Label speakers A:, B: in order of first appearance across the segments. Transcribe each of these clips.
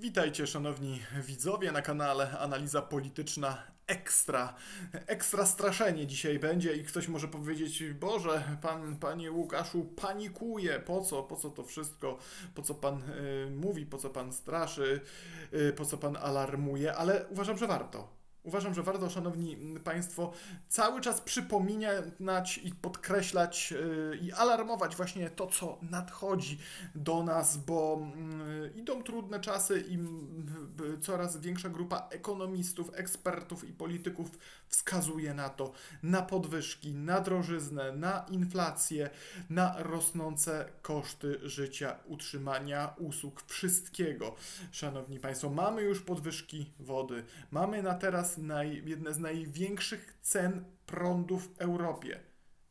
A: Witajcie, szanowni widzowie, na kanale Analiza Polityczna Ekstra. Ekstra straszenie dzisiaj będzie i ktoś może powiedzieć, Boże, pan, panie Łukaszu, panikuje, po co, po co to wszystko, po co pan y, mówi, po co pan straszy, y, po co pan alarmuje, ale uważam, że warto. Uważam, że warto, szanowni państwo, cały czas przypominać i podkreślać yy, i alarmować właśnie to, co nadchodzi do nas, bo yy, idą trudne czasy i yy, coraz większa grupa ekonomistów, ekspertów i polityków wskazuje na to, na podwyżki, na drożyznę, na inflację, na rosnące koszty życia, utrzymania, usług, wszystkiego. Szanowni państwo, mamy już podwyżki wody, mamy na teraz naj, jedne z największych cen prądu w Europie.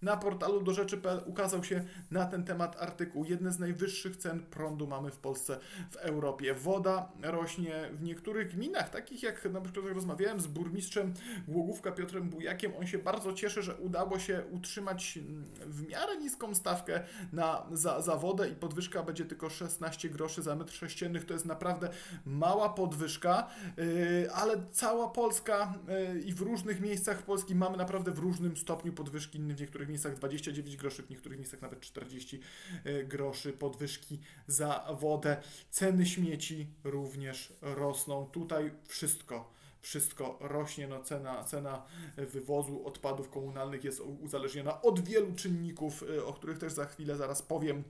A: Na portalu do rzeczy.pl ukazał się na ten temat artykuł. Jedne z najwyższych cen prądu mamy w Polsce, w Europie. Woda rośnie w niektórych gminach, takich jak na przykład rozmawiałem z burmistrzem Głogówka Piotrem Bujakiem. On się bardzo cieszy, że udało się utrzymać mm, w miarę niską stawkę na, za, za wodę i podwyżka będzie tylko 16 groszy za metr sześciennych. To jest naprawdę mała podwyżka, yy, ale cała Polska yy, i w różnych miejscach Polski mamy naprawdę w różnym stopniu podwyżki w niektórych miejscach 29 groszy, w niektórych miejscach nawet 40 e, groszy podwyżki za wodę. Ceny śmieci również rosną. Tutaj wszystko wszystko rośnie, no cena, cena wywozu odpadów komunalnych jest uzależniona od wielu czynników, e, o których też za chwilę zaraz powiem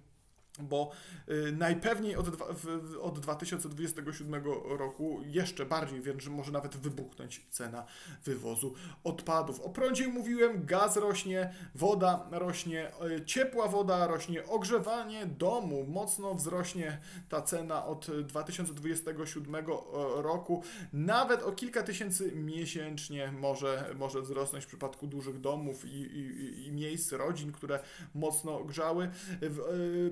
A: bo y, najpewniej od, od 2027 roku jeszcze bardziej, więc może nawet wybuchnąć cena wywozu odpadów. O prądzie mówiłem, gaz rośnie, woda rośnie, y, ciepła woda rośnie, ogrzewanie domu mocno wzrośnie ta cena od 2027 y, roku. Nawet o kilka tysięcy miesięcznie może, może wzrosnąć w przypadku dużych domów i, i, i miejsc, rodzin, które mocno grzały.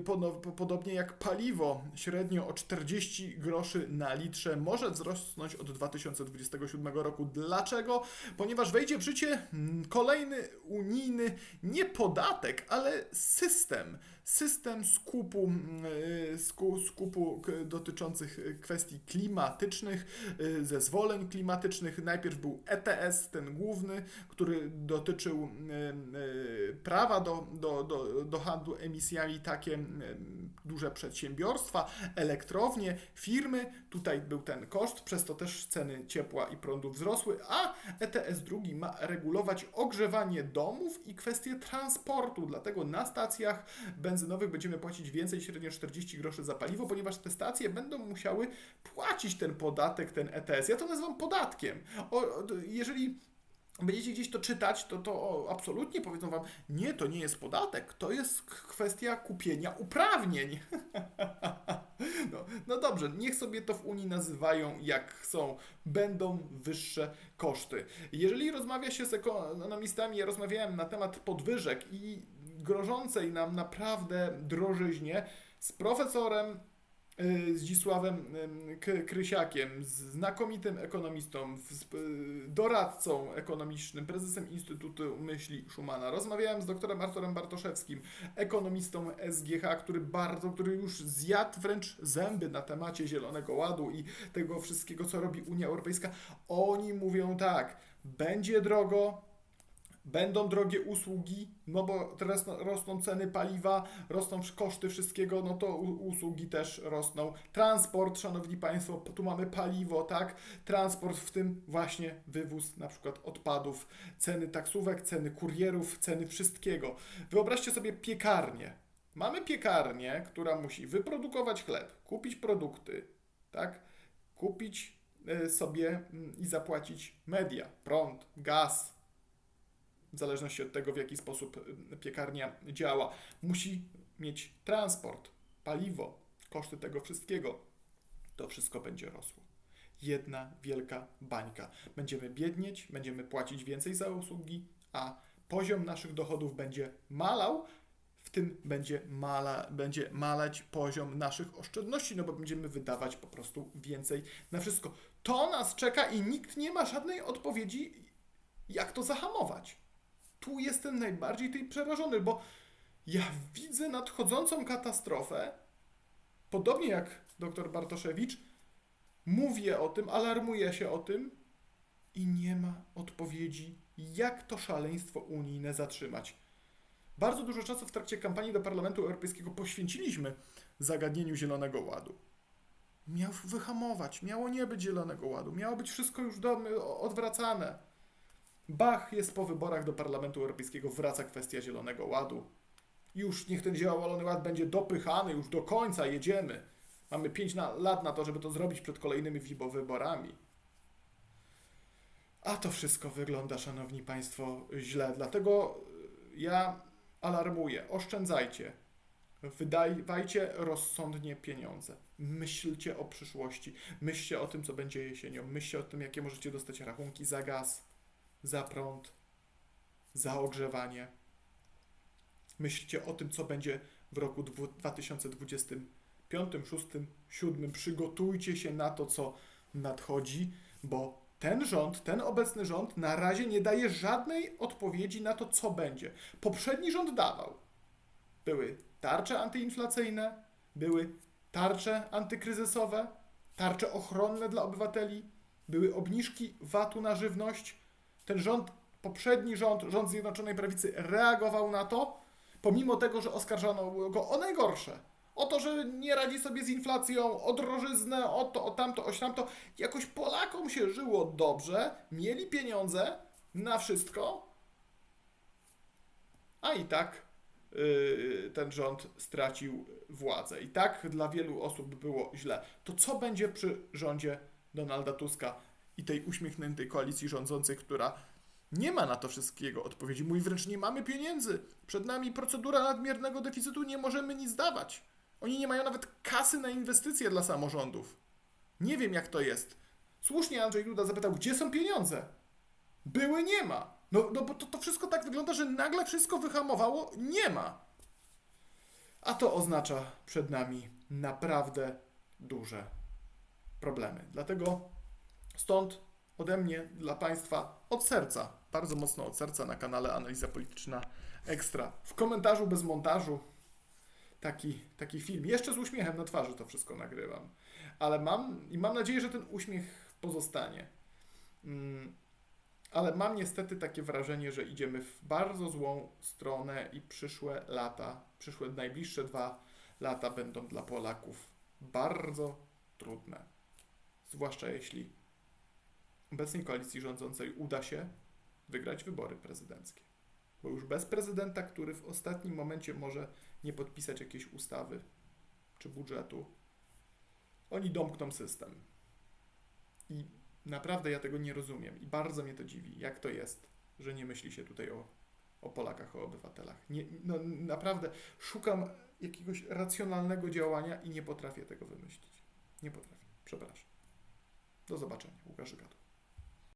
A: Ponownie podobnie jak paliwo, średnio o 40 groszy na litrze może wzrosnąć od 2027 roku. Dlaczego? Ponieważ wejdzie w życie mm, kolejny unijny nie podatek, ale system. System skupu, y, skupu dotyczących kwestii klimatycznych, y, zezwoleń klimatycznych. Najpierw był ETS, ten główny, który dotyczył y, prawa do, do, do, do handlu emisjami takie duże przedsiębiorstwa, elektrownie, firmy. Tutaj był ten koszt, przez to też ceny ciepła i prądu wzrosły, a ETS drugi ma regulować ogrzewanie domów i kwestie transportu. Dlatego na stacjach benzynowych będziemy płacić więcej, średnio 40 groszy za paliwo, ponieważ te stacje będą musiały płacić ten podatek, ten ETS. Ja to nazywam podatkiem. O, jeżeli będziecie gdzieś to czytać, to, to absolutnie powiedzą Wam, nie, to nie jest podatek, to jest kwestia kupienia uprawnień. No, no dobrze, niech sobie to w Unii nazywają jak chcą, będą wyższe koszty. Jeżeli rozmawia się z ekonomistami, ja rozmawiałem na temat podwyżek i grożącej nam naprawdę drożyźnie z profesorem Y, Zdzisławem Krysiakiem, znakomitym ekonomistą, doradcą ekonomicznym, prezesem Instytutu Myśli Schumana. Rozmawiałem z doktorem Arturem Bartoszewskim, ekonomistą SGH, który bardzo, który już zjadł wręcz zęby na temacie Zielonego Ładu i tego wszystkiego, co robi Unia Europejska. Oni mówią tak, będzie drogo, Będą drogie usługi, no bo teraz rosną ceny paliwa, rosną koszty wszystkiego, no to usługi też rosną. Transport, szanowni państwo, tu mamy paliwo, tak? Transport, w tym właśnie wywóz na przykład odpadów, ceny taksówek, ceny kurierów, ceny wszystkiego. Wyobraźcie sobie piekarnię. Mamy piekarnię, która musi wyprodukować chleb, kupić produkty, tak? Kupić e, sobie mm, i zapłacić media, prąd, gaz, w zależności od tego, w jaki sposób y, piekarnia działa. Musi mieć transport, paliwo, koszty tego wszystkiego. To wszystko będzie rosło. Jedna wielka bańka. Będziemy biednieć, będziemy płacić więcej za usługi, a poziom naszych dochodów będzie malał, w tym będzie, mala, będzie maleć poziom naszych oszczędności, no bo będziemy wydawać po prostu więcej na wszystko. To nas czeka i nikt nie ma żadnej odpowiedzi, jak to zahamować tu jestem najbardziej tej przerażony, bo ja widzę nadchodzącą katastrofę, podobnie jak dr Bartoszewicz, Mówię o tym, alarmuję się o tym i nie ma odpowiedzi, jak to szaleństwo unijne zatrzymać. Bardzo dużo czasu w trakcie kampanii do Parlamentu Europejskiego poświęciliśmy zagadnieniu Zielonego Ładu. Miał wyhamować, miało nie być Zielonego Ładu, miało być wszystko już do, odwracane. Bach jest po wyborach do Parlamentu Europejskiego, wraca kwestia Zielonego Ładu. Już niech ten Zielony Ład będzie dopychany, już do końca jedziemy. Mamy 5 na, lat na to, żeby to zrobić przed kolejnymi WIBO wyborami. A to wszystko wygląda, szanowni państwo, źle. Dlatego y, ja alarmuję, oszczędzajcie. Wydawajcie rozsądnie pieniądze. Myślcie o przyszłości. Myślcie o tym, co będzie jesienią. Myślcie o tym, jakie możecie dostać rachunki za gaz, za prąd, za ogrzewanie. Myślcie o tym, co będzie w roku dwu- 2025, 2026, 2027. Przygotujcie się na to, co nadchodzi, bo ten rząd, ten obecny rząd na razie nie daje żadnej odpowiedzi na to, co będzie. Poprzedni rząd dawał. Były tarcze antyinflacyjne, były tarcze antykryzysowe, tarcze ochronne dla obywateli, były obniżki VAT-u na żywność. Ten rząd, poprzedni rząd, rząd Zjednoczonej Prawicy reagował na to, pomimo tego, że oskarżano go o najgorsze. O to, że nie radzi sobie z inflacją, o drożyznę, o to, o tamto, o tamto. Jakoś Polakom się żyło dobrze, mieli pieniądze na wszystko, a i tak yy, ten rząd stracił władzę. I tak dla wielu osób było źle. To co będzie przy rządzie Donalda Tuska i tej uśmiechniętej koalicji rządzącej, która nie ma na to wszystkiego odpowiedzi. Mówi wręcz, nie mamy pieniędzy. Przed nami procedura nadmiernego deficytu, nie możemy nic dawać. Oni nie mają nawet kasy na inwestycje dla samorządów. Nie wiem, jak to jest. Słusznie Andrzej Duda zapytał, gdzie są pieniądze? Były, nie ma. No, no bo to, to wszystko tak wygląda, że nagle wszystko wyhamowało, nie ma. A to oznacza przed nami naprawdę duże problemy. Dlatego stąd ode mnie dla Państwa od serca, bardzo mocno od serca na kanale Analiza Polityczna Ekstra. W komentarzu bez montażu taki, taki film. Jeszcze z uśmiechem na twarzy to wszystko nagrywam. Ale mam i mam nadzieję, że ten uśmiech pozostanie. Mm, ale mam niestety takie wrażenie, że idziemy w bardzo złą stronę i przyszłe lata, przyszłe najbliższe dwa lata będą dla Polaków bardzo trudne. Zwłaszcza jeśli obecnej koalicji rządzącej uda się wygrać wybory prezydenckie. Bo już bez prezydenta, który w ostatnim momencie może nie podpisać jakiejś ustawy czy budżetu, oni domkną system. I naprawdę ja tego nie rozumiem i bardzo mnie to dziwi, jak to jest, że nie myśli się tutaj o, o Polakach, o obywatelach. Nie, no, naprawdę szukam jakiegoś racjonalnego działania i nie potrafię tego wymyślić. Nie potrafię. Przepraszam. Do zobaczenia. Łukasz Gadu.